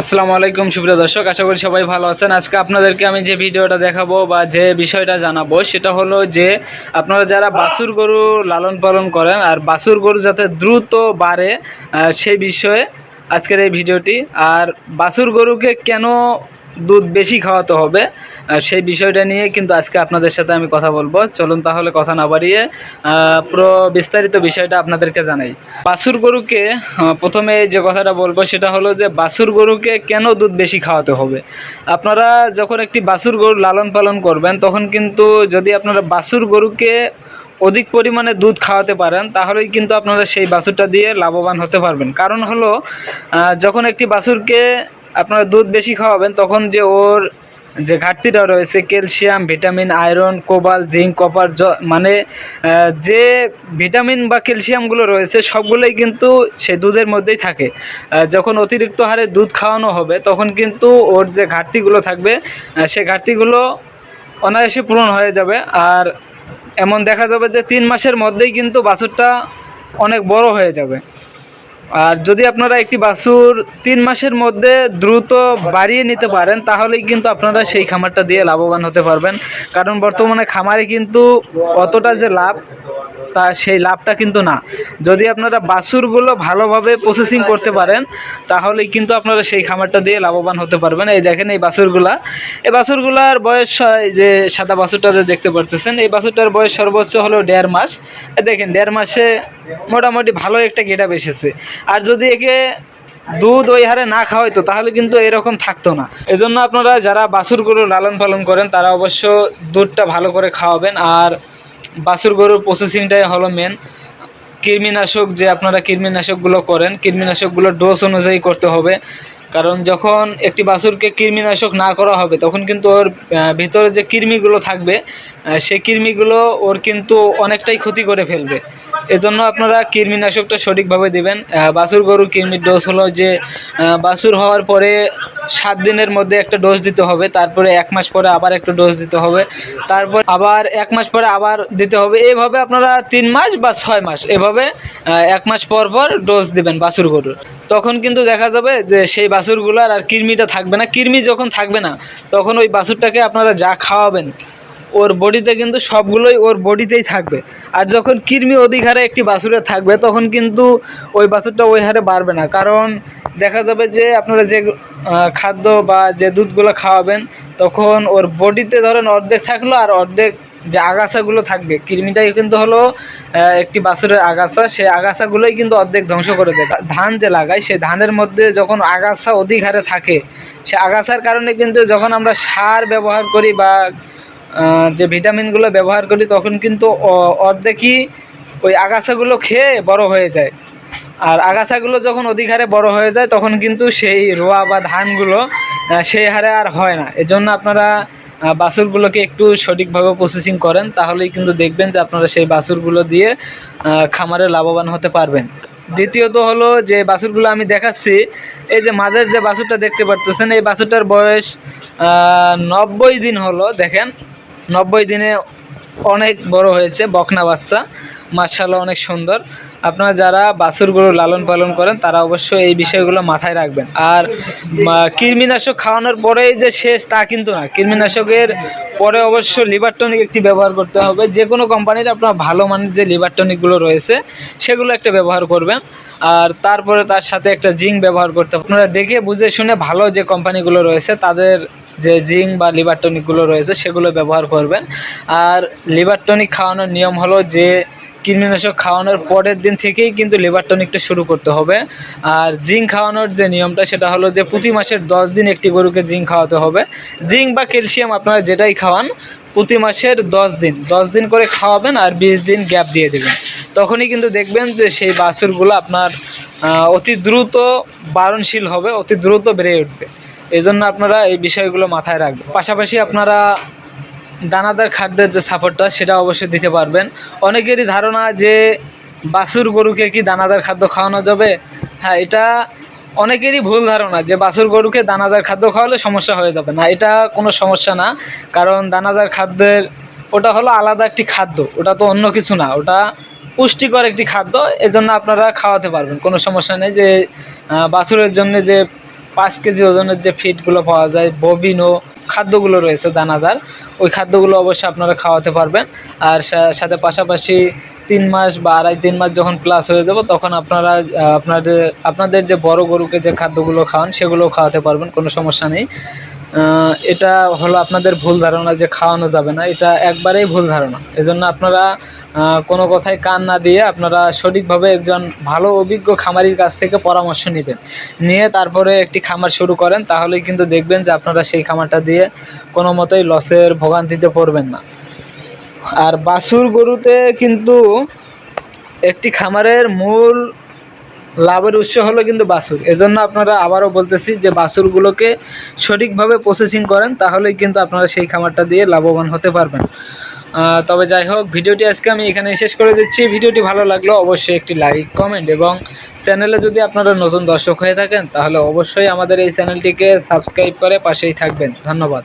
আসসালামু আলাইকুম, সুপ্রিয় দর্শক, আশা করি সবাই ভালো আছেন। আজকে আপনাদেরকে আমি যে ভিডিওটা দেখাবো বা যে বিষয়টা জানাব, সেটা হলো যে আপনারা যারা বাসুর গরু লালন পালন করেন আর বাসুর গরু যাতে দ্রুত বাড়ে সেই বিষয়ে আজকের এই ভিডিওটি। আর বাসুর গরুকে কেন দুধ বেশি খাওয়াতে হবে। সেই বিষয়টা নিয়ে কিন্তু আজকে আপনাদের সাথে আমি কথা বলব। চলুন তাহলে কথা না বাড়িয়ে পুরো বিস্তারিত বিষয়টা আপনাদেরকে জানাই। বাছুর গরুকে প্রথমে যে কথাটা বলব সেটা হলো যে বাছুর গরুকে কেন দুধ বেশি খাওয়াতে হবে? আপনারা যখন একটি বাছুর গরু লালন পালন করবেন, তখন কিন্তু যদি আপনারা বাছুর গরুকে অধিক পরিমাণে দুধ খাওয়াতে পারেন, তাহলেই কিন্তু আপনারা সেই বাছুরটা দিয়ে লাভবান হতে পারবেন। কারণ হলো যখন একটি বাছুরকে আপনারা দুধ বেশি খাওয়াবেন, তখন যে ওর যে ঘাটতিটা রয়েছে, calcium, vitamin, iron, cobalt, zinc, copper মানে যে ভিটামিন বা ক্যালসিয়ামগুলো রয়েছে, সবগুলোই কিন্তু সে দুধের মধ্যেই থাকে। যখন অতিরিক্ত হারে দুধ খাওয়ানো হবে, তখন কিন্তু ওর যে ঘাটতিগুলো থাকবে সে ঘাটতিগুলো অনায়াসে পূরণ হয়ে যাবে। আর এমন দেখা যাবে যে তিন মাসের মধ্যেই কিন্তু বাছুরটা অনেক বড় হয়ে যাবে। আর যদি আপনারা একটি বাছুর তিন মাসের মধ্যে দ্রুত বাড়িয়ে নিতে পারেন তাহলে কিন্তু আপনারা সেই খামারটা দিয়ে লাভবান হতে পারবেন। কারণ বর্তমানে খামারে কিন্তু অতটা যে লাভ তা সেই লাভটা কিন্তু না। যদি আপনারা বাছুরগুলো ভালোভাবে প্রসেসিং করতে পারেন, তাহলেই কিন্তু আপনারা সেই খামারটা দিয়ে লাভবান হতে পারবেন। এই দেখেন এই বাছুরগুলা এই বাছুরগুলার বয়স যে সাদা বাছুরটা যে দেখতে পারতেছেন, এই বাছুরটার বয়স সর্বোচ্চ হলো দেড় মাস। দেখেন, দেড় মাসে মোটামুটি ভালো একটা গেটা এসেছে আর যদি একে দুধ ওই হারে না খাওয়াইতো, তাহলে কিন্তু এরকম থাকতো না। এজন্য আপনারা যারা বাছুর গরু লালন পালন করেন, তারা অবশ্য দুধটা ভালো করে খাওয়াবেন। আর বাছুর গরুর প্রসেসিংটাই হলো মেন কৃমিনাশক যে আপনারা কৃমিনাশকগুলো করেন, কৃমিনাশকগুলো ডোজ অনুযায়ী করতে হবে। কারণ যখন একটি বাছুরকে কৃমিনাশক না করা হবে, তখন কিন্তু ওর ভিতরে যে কৃমিগুলো থাকবে সেই কৃমিগুলো ওর কিন্তু অনেকটাই ক্ষতি করে ফেলবে। এজন্য আপনারা কৃমিনাশকটা সঠিকভাবে দেবেন। বাছুর গরুর কৃমির ডোজ হলো যে বাছুর হওয়ার পরে সাত দিনের মধ্যে একটা ডোজ দিতে হবে, তারপরে এক মাস পরে আবার একটা ডোজ দিতে হবে, তারপর আবার এক মাস পরে আবার দিতে হবে। এইভাবে আপনারা তিন মাস বা ছয় মাস এভাবে এক মাস পর পর ডোজ দিবেন বাছুর গরুর। তখন কিন্তু দেখা যাবে যে সেই বাছুরগুলোর আর কৃমিটা থাকবে না। কৃমি যখন থাকবে না, তখন ওই বাছুরটাকে আপনারা যা খাওয়াবেন ওর বডিতে কিন্তু সবগুলোই ওর বডিতেই থাকবে। আর যখন কৃমি অধিক হারে একটি বাছুরে থাকবে, তখন কিন্তু ওই বাছুরটা ওই হারে বাড়বে না। কারণ দেখা যাবে যে আপনারা যে খাদ্য বা যে দুধগুলো খাওয়াবেন, তখন ওর বডিতে ধরেন অর্ধেক থাকল আর অর্ধেক যে আগাছাগুলো থাকবে, কৃমিটাই কিন্তু হলো একটি বাছুরের আগাছা। সেই আগাছাগুলোই কিন্তু অর্ধেক ধ্বংস করে দেয়। ধান যে লাগায় সেই ধানের মধ্যে যখন আগাছা অধিক হারে থাকে, সে আগাছার কারণে কিন্তু যখন আমরা সার ব্যবহার করি বা যে ভিটামিনগুলো ব্যবহার করি, তখন কিন্তু অর্ধেকই ওই আগাছাগুলো খেয়ে বড় হয়ে যায়। আর আগাছাগুলো যখন অধিক হারে বড় হয়ে যায়, তখন কিন্তু সেই রোয়া বা ধানগুলো সেই হারে আর হয় না। এজন্য আপনারা বাছুরগুলোকে একটু সঠিকভাবে প্রসেসিং করেন, তাহলেই কিন্তু দেখবেন যে আপনারা সেই বাছুরগুলো দিয়ে খামারে লাভবান হতে পারবেন। দ্বিতীয়ত হলো যে বাছুরগুলো আমি দেখাচ্ছি, এই যে মাঝের যে বাছুরটা দেখতে পারতেছেন, এই বাছুরটার বয়স নব্বই দিন হলো, দেখেন। নব্বই দিনে অনেক বড় হয়েছে, বকনা বাচ্চা। মার্শাল্লাহ অনেক সুন্দর। আপনারা যারা বাছুর গরু লালন পালন করেন, তারা অবশ্যই এই বিষয়গুলো মাথায় রাখবেন। আর কৃমিনাশক খাওয়ানোর পরেই যে শেষ, তা কিন্তু না। কৃমিনাশকের পরে অবশ্য লিভার টনিক একটি ব্যবহার করতে হবে। যে কোনো কোম্পানির আপনার ভালো মানের যে লিভার টনিকগুলো রয়েছে, সেগুলো একটা ব্যবহার করবেন। আর তারপরে তার সাথে একটা জিঙ্ক ব্যবহার করতে আপনারা দেখে, বুঝে, শুনে ভালো যে কোম্পানিগুলো রয়েছে, তাদের যে জিঙ্ক বা লিভার টনিকগুলো রয়েছে, সেগুলো ব্যবহার করবেন। আর লিভার টনিক খাওয়ানোর নিয়ম হলো যে, কৃমিনাশক খাওয়ানোর পরের দিন থেকেই কিন্তু লিভার টনিকটা শুরু করতে হবে। আর জিঙ্ক খাওয়ানোর যে নিয়মটা, সেটা হলো যে প্রতি মাসের দশ দিন একটি গরুকে জিঙ্ক খাওয়াতে হবে। জিঙ্ক বা ক্যালসিয়াম আপনারা যেটাই খাওয়ান, প্রতি মাসের দশ দিন দশ দিন করে খাওয়াবেন আর বিশ দিন গ্যাপ দিয়ে দেবেন। তখনই কিন্তু দেখবেন যে সেই বাছুরগুলো আপনার অতি দ্রুত বারণশীল হবে, অতি দ্রুত বেড়ে উঠবে। এই জন্য আপনারা এই বিষয়গুলো মাথায় রাখবেন। পাশাপাশি আপনারা দানাদার খাদ্যের যে সাপোর্টটা, সেটা অবশ্যই দিতে পারবেন। অনেকেরই ধারণা যে বাছুর গরুকে কি দানাদার খাদ্য খাওয়ানো যাবে? হ্যাঁ এটা অনেকেরই ভুল ধারণা যে বাছুর গরুকে দানাদার খাদ্য খাওয়ালে সমস্যা হয়ে যাবে না। এটা কোনো সমস্যা না, কারণ দানাদার খাদ্যের, ওটা হলো আলাদা একটি খাদ্য, ওটা তো অন্য কিছু না। ওটা পুষ্টিকর একটি খাদ্য, এজন্য আপনারা খাওয়াতে পারবেন। কোনো সমস্যা নেই যে বাছুরের জন্য যে পাঁচ কেজি ওজনের যে ফিডগুলো পাওয়া যায়, ববিন ও খাদ্যগুলো রয়েছে দানাদার, ওই খাদ্যগুলো অবশ্যই আপনারা খাওয়াতে পারবেন। আর সাথে পাশাপাশি তিন মাস বা আড়াই, তিন মাস যখন প্লাস হয়ে যাব, তখন আপনারা আপনাদের আপনাদের যে বড় গরুকে যে খাদ্যগুলো খাওয়ান সেগুলো খাওয়াতে পারবেন, কোনো সমস্যা নেই। এটা হলো আপনাদের ভুল ধারণা যে খাওয়ানো যাবে না, এটা একবারেই ভুল ধারণা। এজন্য আপনারা কোনো কথায় কান না দিয়ে আপনারা সঠিকভাবে একজন ভালো, অভিজ্ঞ খামারির কাছ থেকে পরামর্শ নেবেন। নিয়ে তারপরে একটি খামার শুরু করেন, তাহলেই কিন্তু দেখবেন যে আপনারা সেই খামারটা দিয়ে কোনো মতোই লসের ভোগান্তিতে পড়বেন না। আর বাছুর গরুতে কিন্তু একটি খামারের মূল লাভের উৎস হলো কিন্তু বাছুর। এজন্য আপনারা আবারও বলতেছি যে বাছুরগুলোকে সঠিকভাবে প্রসেসিং করেন, তাহলেই কিন্তু আপনারা সেই খামারটা দিয়ে লাভবান হতে পারবেন। তবে যাই হোক, ভিডিওটি আজকে আমি এখানে শেষ করে দিচ্ছি। ভিডিওটি ভালো লাগল অবশ্যই একটি লাইক কমেন্ট এবং চ্যানেলে যদি আপনারা নতুন দর্শক হয়ে থাকেন, তাহলে অবশ্যই আমাদের এই চ্যানেলটিকে সাবস্ক্রাইব করে পাশেই থাকবেন। ধন্যবাদ।